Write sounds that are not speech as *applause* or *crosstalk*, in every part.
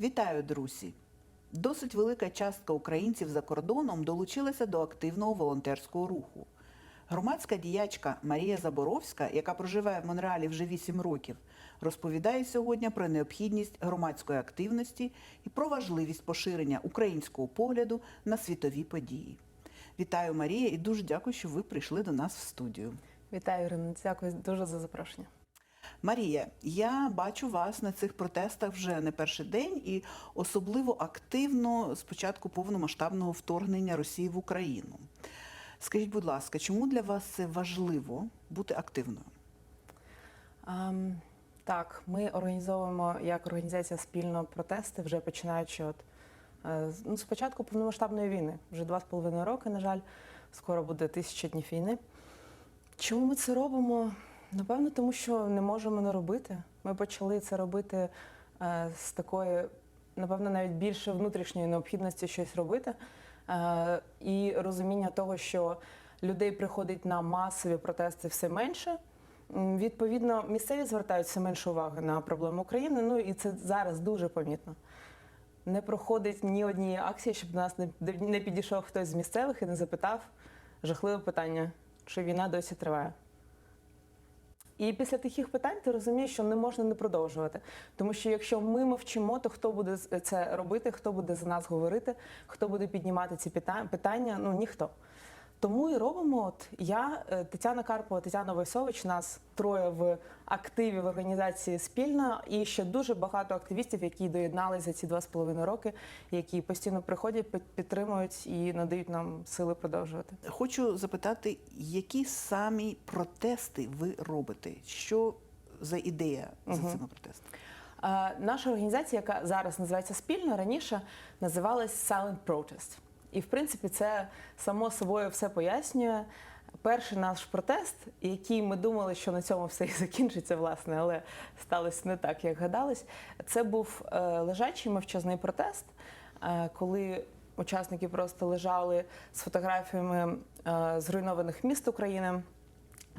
Вітаю, друзі! Досить велика частка українців за кордоном долучилася до активного волонтерського руху. Громадська діячка Марія Заборовська, яка проживає в Монреалі вже 8 років, розповідає сьогодні про необхідність громадської активності і про важливість поширення українського погляду на світові події. Вітаю, Марія, і дуже дякую, що ви прийшли до нас в студію. Вітаю, Ірина. Дякую дуже за запрошення. Марія, я бачу вас на цих протестах вже не перший день і особливо активно з початку повномасштабного вторгнення Росії в Україну. Скажіть, будь ласка, чому для вас це важливо бути активною? Ем, так, ми організовуємо як організація спільно протести, вже починаючи от е, ну, з початку повномасштабної війни. Вже два з половиною роки, на жаль, скоро буде тисяча днів війни. Чому ми це робимо? Напевно, тому що не можемо не робити. Ми почали це робити е, з такої, напевно, навіть більше внутрішньої необхідності щось робити. Е, і розуміння того, що людей приходить на масові протести все менше. Відповідно, місцеві звертають все менше уваги на проблему України. Ну і це зараз дуже помітно. Не проходить ні однієї акції, щоб до нас не, підійшов хтось з місцевих і не запитав жахливе питання, чи війна досі триває. І після таких питань ти розумієш, що не можна не продовжувати. Тому що якщо ми мовчимо, то хто буде це робити, хто буде за нас говорити, хто буде піднімати ці пита- питання? Ну ніхто. Тому і робимо. От я, е, Тетяна Карпова, Тетяна Войсович, нас троє в активі в організації спільно, і ще дуже багато активістів, які доєдналися за ці два з половиною роки, які постійно приходять, підтримують і надають нам сили продовжувати. Хочу запитати, які самі протести ви робите? Що за ідея за Мгм. цими протестами? Наша організація, яка зараз називається спільно, раніше називалась Silent Protest. І в принципі це само собою все пояснює. Перший наш протест, який ми думали, що на цьому все і *laughs* закінчиться, власне, але сталося не так, як гадалось. Це був е, лежачий мовчазний протест, е, коли учасники просто лежали з фотографіями е, зруйнованих міст України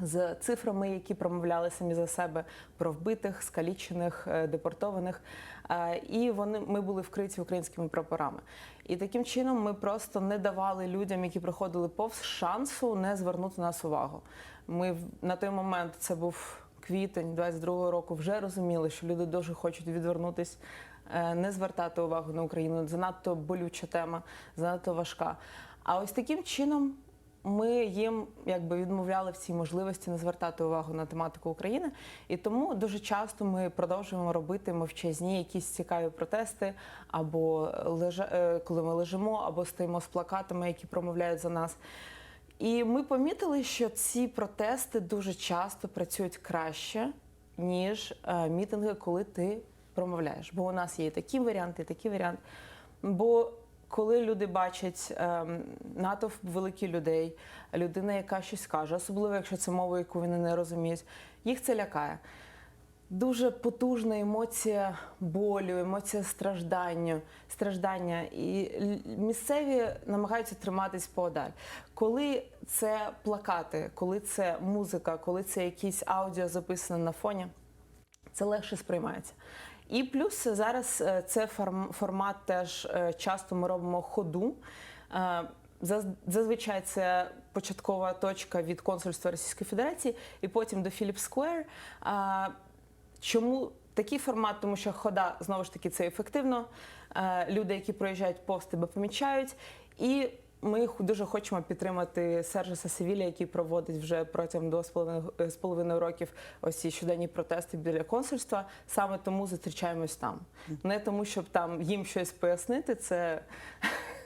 з цифрами, які промовляли самі за себе про вбитих, скалічених, е, депортованих. Е, І вони ми були вкриті українськими прапорами. І таким чином ми просто не давали людям, які приходили повз шансу не звернути на нас увагу. Ми на той момент це був квітень 22-го року. Вже розуміли, що люди дуже хочуть відвернутись, е, не звертати увагу на Україну. Занадто болюча тема, занадто важка. А ось таким чином ми їм якби відмовляли в цій можливості не звертати увагу на тематику України, і тому дуже часто ми продовжуємо робити мовчазні якісь цікаві протести, або лежа, е, коли ми лежимо, або стоїмо з плакатами, які промовляють за нас. І ми помітили, що ці протести дуже часто працюють краще, ніж е, мітинги, коли ти промовляєш. Бо у нас є і такі варіанти, і такі варіанти. Бо коли люди бачать ем, натовп великий людей, людина, яка щось каже, особливо якщо це мова, яку вони не розуміють, їх це лякає. Дуже потужна емоція болю, емоція страждання, страждання. І місцеві намагаються триматись поодаль. Коли це плакати, коли це музика, коли це якісь аудіо записане на фоні, це легше сприймається. І плюс зараз е, це формат теж е, часто ми робимо ходу. Е, Зазвичай це початкова точка від консульства Російської Федерації, і потім до Філіп Сквер. Чому такий формат? Тому що хода знову ж таки це ефективно. Люди, які проїжджають повз тебе, помічають. І ми дуже хочемо підтримати Сержа Сасевіля, який проводить вже протягом двох з половиною- е, з половиною років ось ці щоденні протести біля консульства. Саме тому зустрічаємось там. Не тому, щоб там їм щось пояснити, це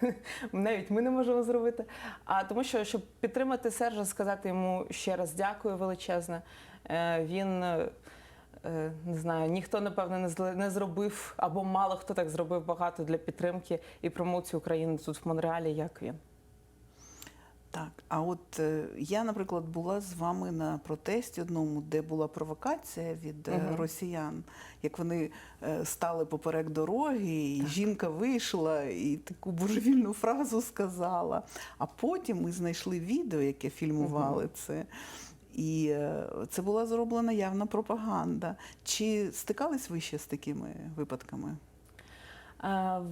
*laughs* навіть ми не можемо зробити. А тому, що щоб підтримати Сержа, сказати йому ще раз дякую величезне. Е, Він е, не знаю, ніхто напевно не зробив, або мало хто так зробив багато для підтримки і промоції України тут в Монреалі, як він. Так, а от е, я, наприклад, була з вами на протесті одному, де була провокація від е, Мгм. росіян, як вони е, стали поперек дороги, і жінка вийшла і таку божевільну фразу сказала. А потім ми знайшли відео, яке фільмували це. І е, це була зроблена явна пропаганда. Чи стикались ви ще з такими випадками?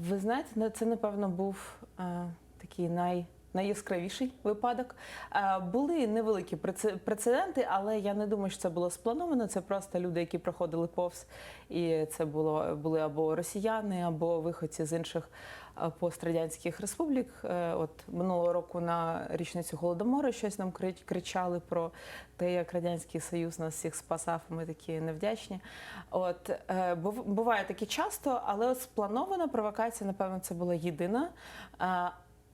Ви знаєте, це напевно був е, такий най. Найяскравіший випадок. Були невеликі прецеденти, але я не думаю, що це було сплановано. Це просто люди, які проходили повз, і це було були або росіяни, або виходці з інших пострадянських республік. Е, От минулого року на річницю голодомору щось нам кри- кричали про те, як радянський союз нас всіх спасав. Ми такі невдячні. От е, був- буває таке часто, але от спланована провокація, напевно, це була єдина. Е,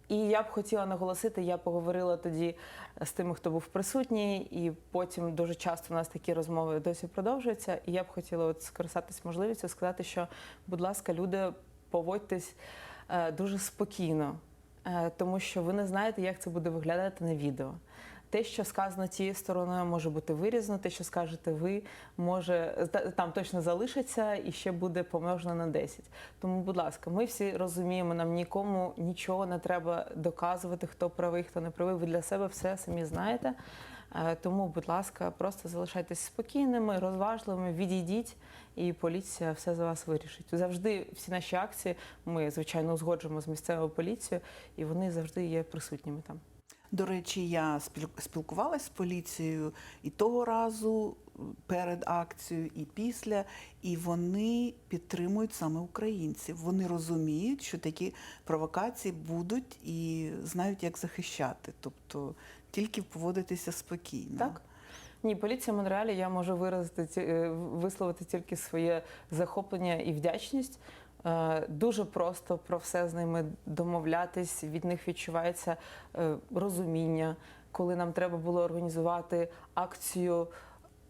І я б хотіла наголосити, я поговорила тоді з тими, хто був присутній, і потім дуже часто у нас такі розмови досі продовжуються. І я б хотіла от скористатись можливістю сказати, що, будь ласка, люди, поводьтесь е, дуже спокійно, е, тому що ви не знаєте, як це буде виглядати на відео. Те, що сказано тією стороною, може бути вирізано, те, що скажете ви, може та- там точно залишиться і ще буде помножено на 10. Тому, будь ласка, ми всі розуміємо, нам нікому нічого не треба доказувати, хто правий, хто не правий. Ви для себе все самі знаєте. Е, Тому, будь ласка, просто залишайтесь спокійними, розважливими, відійдіть, і поліція все за вас вирішить. Завжди всі наші акції ми звичайно узгоджуємо з місцевою поліцією, і вони завжди є присутніми там. До речі, я спіл- спілкувалася з поліцією і того разу перед акцією, і після, і вони підтримують саме українців. Вони розуміють, що такі провокації будуть і знають, як захищати. Тобто тільки поводитися спокійно. Так? Ні, поліція Монреалі я можу виразити е, висловити тільки своє захоплення і вдячність. Е, Дуже просто про все з ними домовлятись. Від них відчувається е, розуміння, коли нам треба було організувати акцію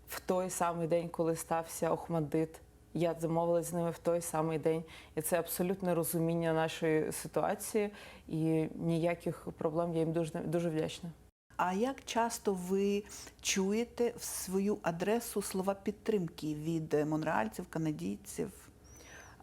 в той самий день, коли стався Охмадит. Я домовилась з ними в той самий день, і це абсолютне розуміння нашої ситуації і ніяких проблем. Я їм дуже дуже вдячна. А як часто ви чуєте в свою адресу слова підтримки від монреальців, канадійців?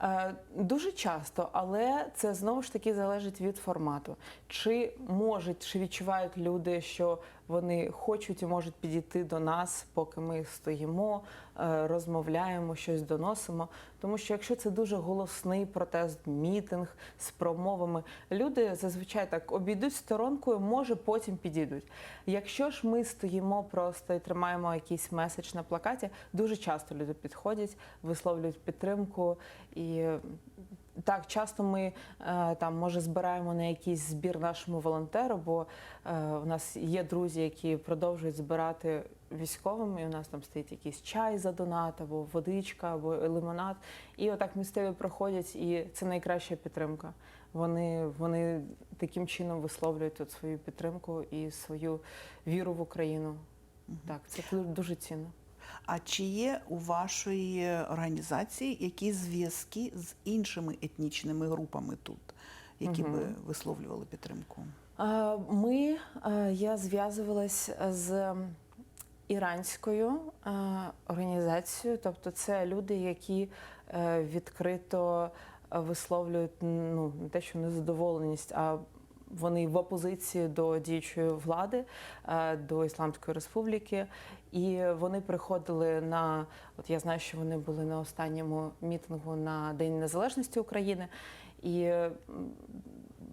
Е, Дуже часто, але це знову ж таки залежить від формату. Чи можуть, чи відчувають люди, що вони хочуть і можуть підійти до нас, поки ми стоїмо, е, розмовляємо, щось доносимо. Тому що якщо це дуже голосний протест, мітинг з промовами, люди зазвичай так обійдуть сторонкою, може потім підійдуть. Якщо ж ми стоїмо просто і тримаємо якийсь меседж на плакаті, дуже часто люди підходять, висловлюють підтримку і. Так, часто ми е, там може збираємо на якийсь збір нашому волонтеру, бо е, у нас є друзі, які продовжують збирати військовим, і у нас там стоїть якийсь чай за донат, або водичка, або лимонад. І отак місцеві проходять, і це найкраща підтримка. Вони, вони таким чином висловлюють от свою підтримку і свою віру в Україну. Так, це дуже цінно. А чи є у вашої організації якісь зв'язки з іншими етнічними групами тут, які Мгм. би висловлювали підтримку? Ми я зв'язувалась з іранською організацією, тобто це люди, які е, відкрито висловлюють ну не те, що незадоволеність, а вони в опозиції до діючої влади, е, до Ісламської республіки, і вони приходили на от я знаю, що вони були на останньому мітингу на День Незалежності України, і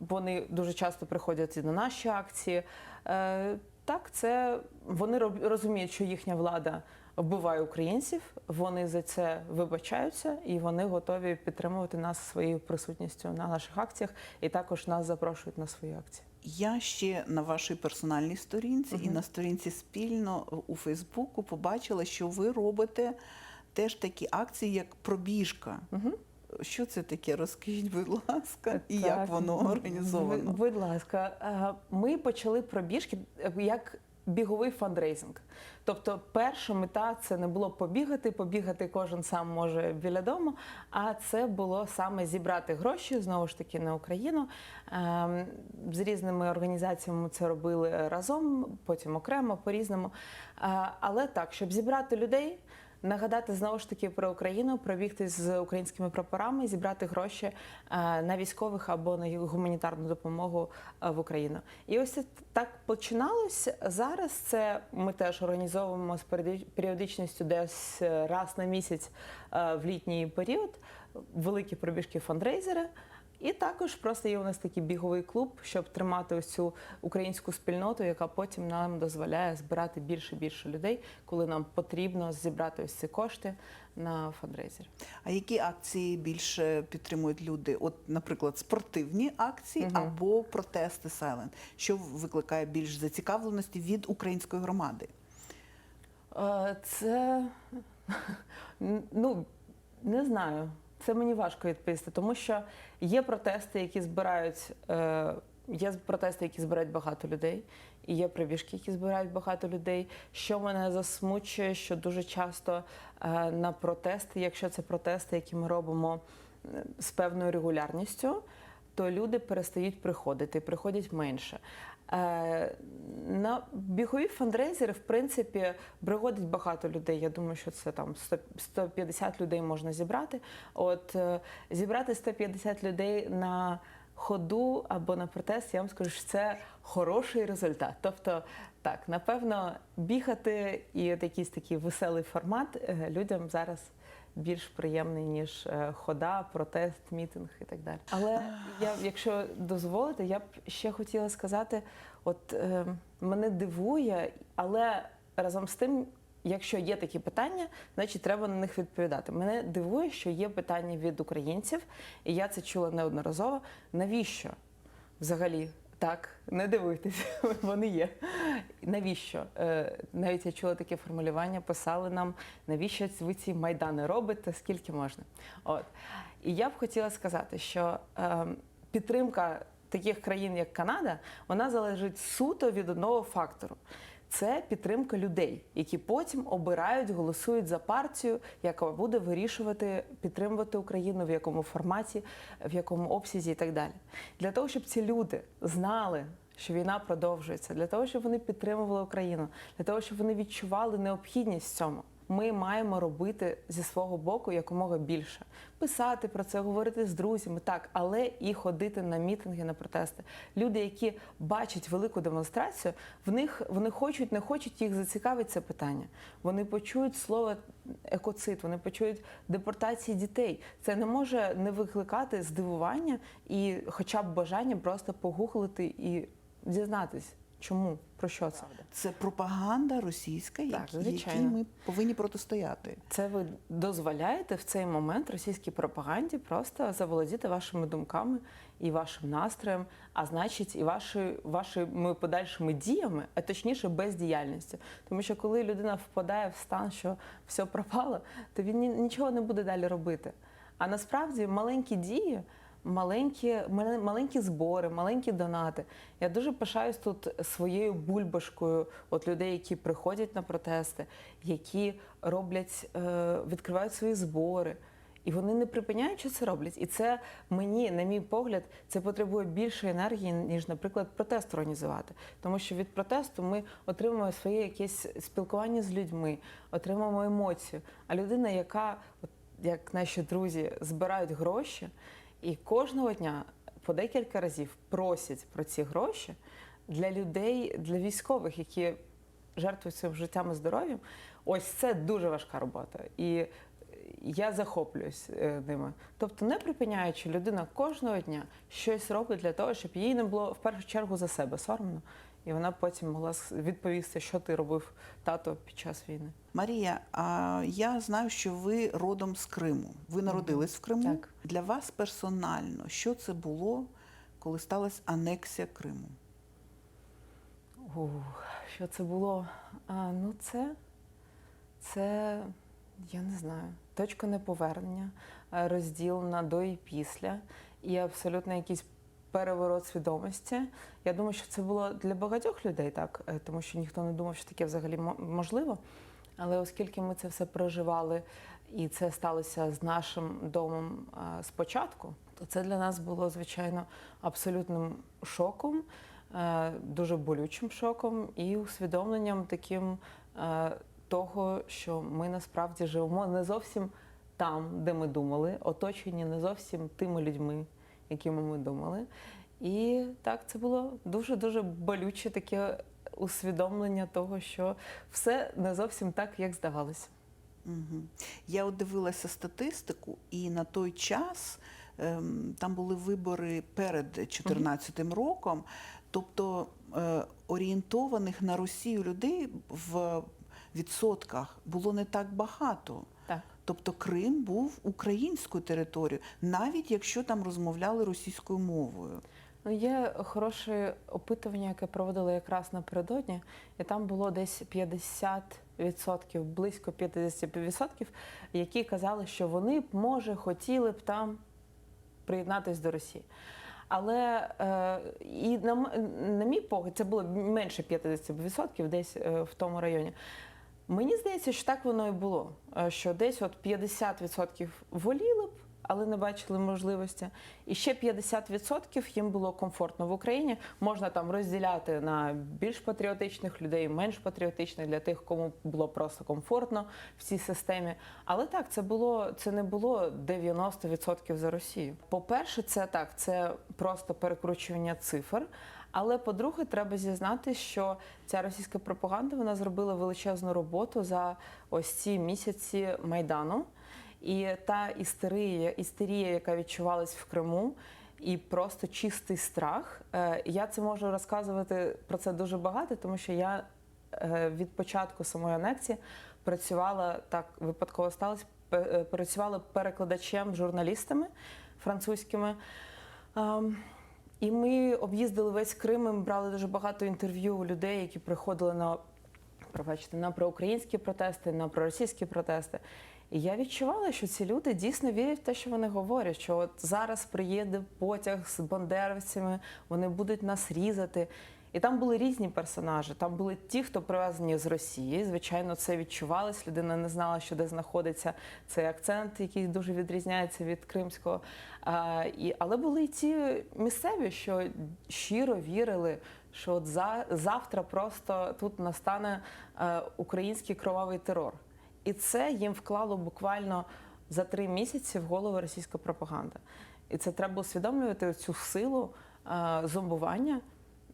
вони дуже часто приходять і на наші акції. Е, Так, це вони розуміють, що їхня влада вбиває українців. Вони за це вибачаються і вони готові підтримувати нас своєю присутністю на наших акціях, і також нас запрошують на свої акції. Я ще на вашій персональній сторінці і на сторінці спільно у Фейсбуку побачила, що ви робите теж такі акції, як пробіжка. Угу. Що це таке? Розкажіть, будь ласка, і як воно організовано? Будь ласка, е, ми почали пробіжки е, як біговий фандрейзинг. Тобто, перша мета це не було побігати, побігати кожен сам може біля дому. А це було саме зібрати гроші знову ж таки на Україну. Ем, З різними організаціями це робили разом, потім окремо, по-різному. Е, Але так, щоб зібрати людей. Нагадати знову ж таки про Україну, пробігти з українськими прапорами, зібрати гроші е, на військових або на гуманітарну допомогу е, в Україну. І ось це так починалось. Зараз це ми теж організовуємо з періоди- періодичністю десь е, раз на місяць в літній період. великі пробіжки фандрейзери. І також просто є у нас такий біговий клуб, щоб тримати ось цю українську спільноту, яка потім нам дозволяє збирати більше і більше людей, коли нам потрібно зібрати ось ці кошти на фандрейзер. А які акції більше підтримують люди? От, наприклад, спортивні акції Мгм. або протести Silent? Що викликає більш зацікавленості від української громади? Е, Це *laughs* ну не знаю. Це мені важко відповісти, тому що є протести, які збирають. е, Є протести, які збирають багато людей, і є пробіжки, які збирають багато людей. Що мене засмучує, що дуже часто е, на протести, якщо це протести, які ми робимо е, з певною регулярністю, то люди перестають приходити, приходять менше. Е, На бігові фандрейзери, в принципі, приходить багато людей. Я думаю, що це там 100 150 людей можна зібрати. От е, зібрати 150 людей на ходу або на протест, я вам скажу, що це хороший результат. Тобто, так, напевно, бігати і от якийсь такий веселий формат е, людям зараз більш приємний, ніж е, хода, протест, мітинг і так далі. Але я, якщо дозволите, я б ще хотіла сказати: от е, мене дивує, але разом з тим. Якщо є такі питання, значить треба на них відповідати. Мене дивує, що є питання від українців, і я це чула неодноразово. Навіщо взагалі так? Не дивуйтесь, *laughs* вони є. Навіщо? Е, Навіть я чула таке формулювання, писали нам, навіщо ви ці майдани робите, скільки можна. От. І я б хотіла сказати, що е, підтримка таких країн, як Канада, вона залежить суто від одного фактору. Це підтримка людей, які потім обирають, голосують за партію, яка буде вирішувати, підтримувати Україну в якому форматі, в якому обсязі і так далі. Для того, щоб ці люди знали, що війна продовжується, для того, щоб вони підтримували Україну, для того, щоб вони відчували необхідність в цьому. Ми маємо робити зі свого боку якомога більше, писати про це, говорити з друзями, так, але і ходити на мітинги, на протести. Люди, які бачать велику демонстрацію, в них вони хочуть, не хочуть, їх зацікавить це питання. Вони почують слово екоцид, вони почують депортації дітей. Це не може не викликати здивування і, хоча б бажання просто погуглити і дізнатись, чому про що це. Це пропаганда російська, Так, якій ми повинні протистояти. Це ви дозволяєте в цей момент російській пропаганді просто заволодіти вашими думками і вашим настроєм, а значить, і ваші, вашими подальшими діями, а точніше бездіяльністю. Тому що коли людина впадає в стан, що все пропало, то він ні- нічого не буде далі робити. А насправді маленькі дії. Маленькі, маленькі збори, маленькі донати. Я дуже пишаюсь тут своєю бульбашкою от людей, які приходять на протести, які роблять, е, відкривають свої збори. І вони не припиняють, що це роблять. І це мені, на мій погляд, це потребує більшої енергії, ніж, наприклад, протест організувати. Тому що від протесту ми отримуємо своє якесь спілкування з людьми, отримуємо емоцію. А людина, яка, як наші друзі, збирають гроші, і кожного дня по декілька разів просять про ці гроші для людей, для військових, які жертвують своїм життям і здоров'ям. Ось це дуже важка робота. І я захоплююсь е, ними. Тобто, не припиняючи, людина кожного дня щось робить для того, щоб їй не було в першу чергу за себе соромно, і вона потім могла відповісти, що ти робив тато під час війни. Марія, а я знаю, що ви родом з Криму. Ви народились в Криму. Так. Для вас персонально, що це було, коли сталася анексія Криму? Ух, що це було? А, ну, це, це, я не знаю, точка неповернення, розділ на до і після, і абсолютно якийсь переворот свідомості. Я думаю, що це було для багатьох людей так, е, тому що ніхто не думав, що таке взагалі мо- можливо. Але оскільки ми це все проживали, і це сталося з нашим домом е, спочатку, то це для нас було, звичайно, абсолютним шоком, е, дуже болючим шоком і усвідомленням таким того, що ми насправді живемо не зовсім там, де ми думали, оточені не зовсім тими людьми, якими ми думали. І так, це було дуже-дуже болюче таке усвідомлення того, що все не зовсім так, як здавалося. Угу. Я от дивилася статистику, і на той час ем, там були вибори перед 2014 роком, тобто е, орієнтованих на Росію людей в відсотках було не так багато. Тобто Крим був українською територією, навіть якщо там розмовляли російською мовою. Ну, є хороше опитування, яке проводили якраз напередодні, і там було десь 50%, близько 50%, які казали, що вони б, може, хотіли б там приєднатись до Росії. Але е, і на, на мій погляд, це було менше 50% десь е, в тому районі. Мені здається, що так воно і було. е, Що десь от 50% воліли б, але не бачили можливості. І ще 50% їм було комфортно в Україні. Можна там розділяти на більш патріотичних людей, менш патріотичних для тих, кому було просто комфортно в цій системі. Але так, це було це не було 90% за Росію. По-перше, це так, це просто перекручування цифр. Але по-друге, треба зізнати, що ця російська пропаганда вона зробила величезну роботу за ось ці місяці майдану. І та істерія, істерія, яка відчувалась в Криму, і просто чистий страх. Е, Я це можу розказувати про це дуже багато, тому що я е, від початку самої анексії працювала так випадково сталося, е, працювала перекладачем, журналістами французькими. І ми об'їздили весь Крим, ми брали дуже багато інтерв'ю у людей, які приходили на пробачте, на проукраїнські протести, на проросійські протести. І я відчувала, що ці люди дійсно вірять в те, що вони говорять, що от зараз приїде потяг з бандеровцями, вони будуть нас різати. І там були різні персонажі. Там були ті, хто привезені з Росії. Звичайно, це відчувалось. Людина не знала, що де знаходиться цей акцент, який дуже відрізняється від кримського. А, і, але були й ті місцеві, що щиро вірили, що от за, завтра просто тут настане е, український кровавий терор. І це їм вклало буквально за три місяці в голову російська пропаганда. І це треба усвідомлювати цю силу е, зомбування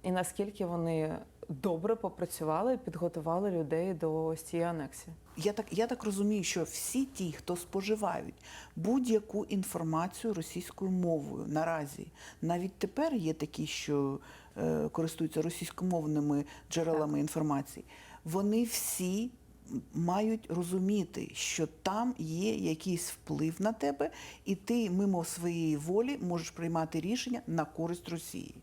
і наскільки вони добре попрацювали і підготували людей до ось цієї анексії. Я так, я так розумію, що всі ті, хто споживають будь-яку інформацію російською мовою наразі, навіть тепер є такі, що е, користуються російськомовними джерелами інформації, вони всі мають розуміти, що там є якийсь вплив на тебе, і ти мимо своєї волі можеш приймати рішення на користь Росії.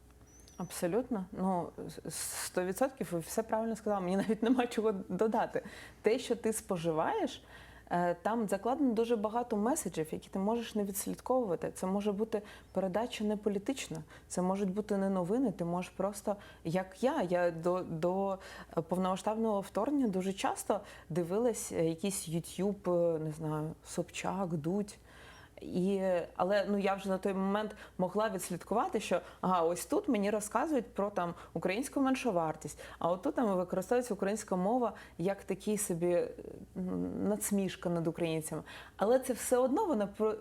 Абсолютно, ну 100% ви все правильно сказали. Мені *laughs* навіть нема чого додати. Те, що ти споживаєш, е, там закладено дуже багато меседжів, які ти можеш не відслідковувати. Це може бути передача не політична, це можуть бути не новини. Ти можеш просто, як я, я до, до повномасштабного вторгнення дуже часто дивилась е, якийсь YouTube, е, не знаю, Собчак, Дудь. І, але ну я вже на той момент могла відслідкувати, що ага, ось тут мені розказують про там українську меншовартість, а от тут там використовується українська мова як такий собі надсмішка над українцями. Але це все одно про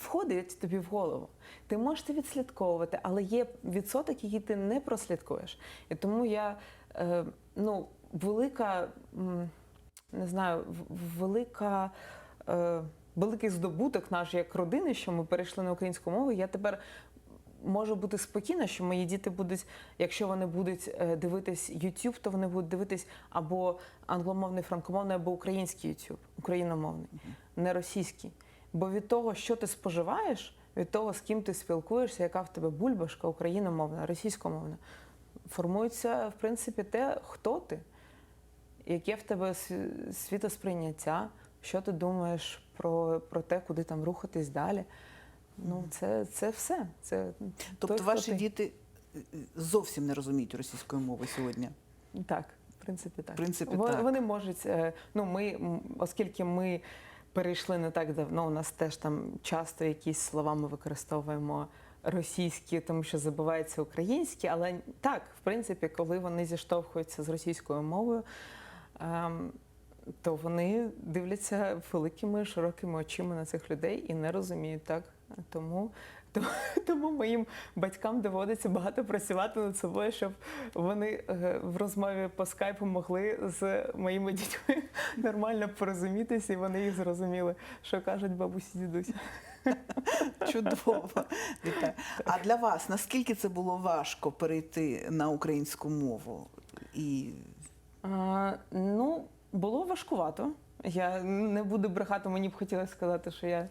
входить тобі в голову. Ти можеш відслідковувати, але є відсоток, який ти не прослідкуєш. І тому я е, ну, велика, не знаю, велика. Е, великий здобуток наш як родини, що ми перейшли на українську мову. Я тепер можу бути спокійна, що мої діти будуть, якщо вони будуть е, дивитись YouTube, то вони будуть дивитись або англомовний, франкомовний, або український YouTube, україномовний, не російський. Бо від того, що ти споживаєш, від того, з ким ти спілкуєшся, яка в тебе бульбашка, україномовна, російськомовна, формується, в принципі, те, хто ти, яке в тебе світосприйняття, що ти думаєш про, про те, куди там рухатись далі. Ну, це, це все. Це Тобто той, ваші ти. діти е, зовсім не розуміють російської мови сьогодні. Так, в принципі, так. В принципі, Вон- так. Вони можуть, е, ну ми, оскільки ми перейшли не так давно, у нас теж там часто якісь слова ми використовуємо російські, тому що забуваються українські, але так, в принципі, коли вони зіштовхуються з російською мовою, ем, то вони дивляться великими широкими очима на цих людей і не розуміють так. Тому Тому, *laughs* тому моїм батькам доводиться багато працювати над собою, щоб вони е, в розмові по скайпу могли з моїми дітьми *laughs* нормально порозумітися, і вони їх зрозуміли, що кажуть бабусі дідусь. *laughs* Чудово. Вітаю. А для вас наскільки це було важко перейти на українську мову? І А, ну, було важкувато. Я не буду брехати, мені б хотілося сказати, що я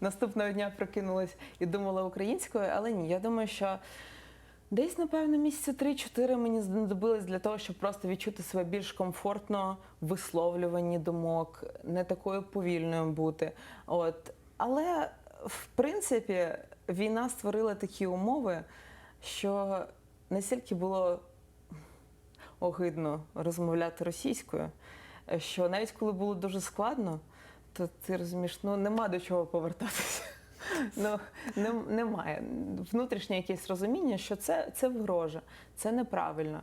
наступного дня прокинулась і думала українською, але ні, я думаю, що десь, напевно, місяці 3-4 мені знадобилось для того, щоб просто відчути себе більш комфортно в висловлюванні думок, не такою повільною бути. От. Але, в принципі, війна створила такі умови, що настільки було огидно розмовляти російською, що навіть коли було дуже складно, то ти розумієш, ну нема до чого повертатися. *laughs* Ну, не, немає. Внутрішнє якесь розуміння, що це, це вгрожа, це неправильно.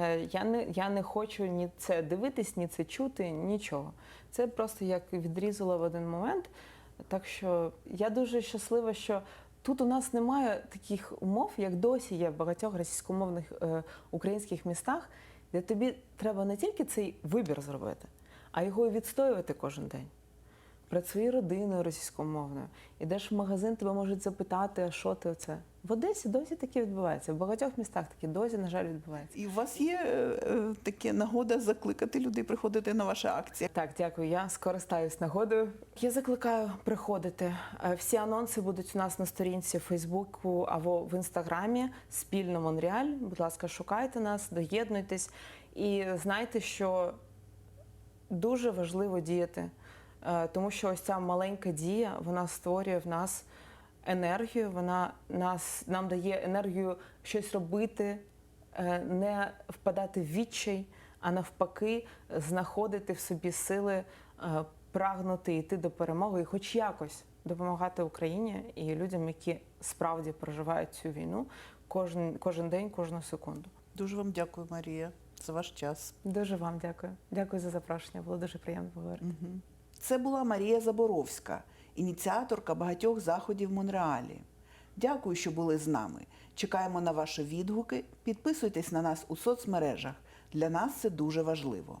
Е, я, не, я не хочу ні це дивитись, ні це чути, нічого. Це просто як відрізало в один момент. Так що я дуже щаслива, що тут у нас немає таких умов, як досі є в багатьох російськомовних е, українських містах, де тобі треба не тільки цей вибір зробити, а його і відстоювати кожен день. Перед своєю родиною російськомовною. Ідеш в магазин, тебе можуть запитати, а що ти оце. В Одесі досі таке відбувається. В багатьох містах таке досі, на жаль, відбувається. І у вас є е, е, таке нагода закликати людей приходити на ваші акції. Так, дякую. Я скористаюсь нагодою. Я закликаю приходити. Е, Всі анонси будуть у нас на сторінці в Фейсбуку або в інстаграмі спільно Монреаль. Будь ласка, шукайте нас, доєднуйтесь і знайте, що дуже важливо діяти, Е, тому що ось ця маленька дія вона створює в нас енергію, вона нас нам дає енергію щось робити, е, не впадати в відчай, а навпаки, знаходити в собі сили, е, прагнути йти до перемоги і хоч якось допомагати Україні і людям, які справді проживають цю війну кожен, кожен день, кожну секунду. Дуже вам дякую, Марія, за ваш час. Дуже вам дякую. Дякую за запрошення. Було дуже приємно поговорити. Мгм. Це була Марія Заборовська, ініціаторка багатьох заходів в Монреалі. Дякую, що були з нами. Чекаємо на ваші відгуки. Підписуйтесь на нас у соцмережах. Для нас це дуже важливо.